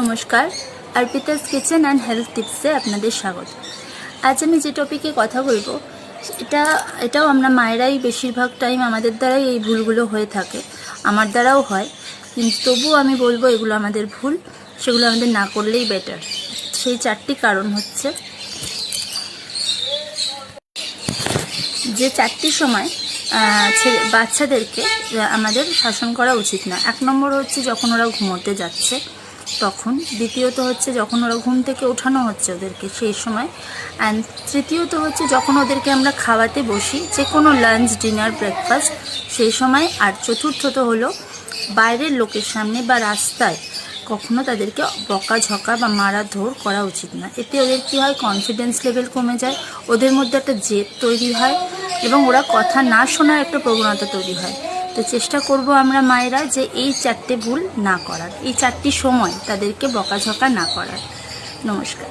নমস্কার। Arpita's kitchen and health টিপসে আপনাদের স্বাগত। আজ আমি যে টপিকে কথা বলব, এটা, এটাও আমরা মায়েরাই বেশিরভাগ টাইম আমাদের দ্বারাই এই ভুলগুলো হয়ে থাকে। আমার দ্বারাও হয়, কিন্তু তবুও আমি বলব এগুলো আমাদের ভুল, সেগুলো আমাদের না করলেই বেটার সেই চারটি কারণ হচ্ছে, যে চারটি সময় ছেলে, বাচ্চাদেরকে আমাদের শাসন করা উচিত না এক নম্বর হচ্ছে যখন ওরা ঘুমোতে যাচ্ছে তখন। দ্বিতীয়ত হচ্ছে যখন ওরা ঘুম থেকে ওঠানো হচ্ছে ওদেরকে সেই সময়। অ্যান্ড তৃতীয়ত হচ্ছে যখন ওদেরকে আমরা খাওয়াতে বসি যে কোনো লাঞ্চ ডিনার ব্রেকফাস্ট সেই সময়। আর চতুর্থত হলো বাইরের লোকের সামনে বা রাস্তায় কখনো তাদেরকে বকাঝকা বা মারাধর করা উচিত না। এতে ওদের কী হয়? কনফিডেন্স লেভেল কমে যায়, ওদের মধ্যে একটা জেদ তৈরি হয় এবং ওরা কথা না শোনার একটা প্রবণতা তৈরি হয়। তো চেষ্টা করব আমরা মায়েরা যে এই চারটে ভুল না করার, এই চারটি সময় তাদেরকে বকাঝকা না করার। নমস্কার।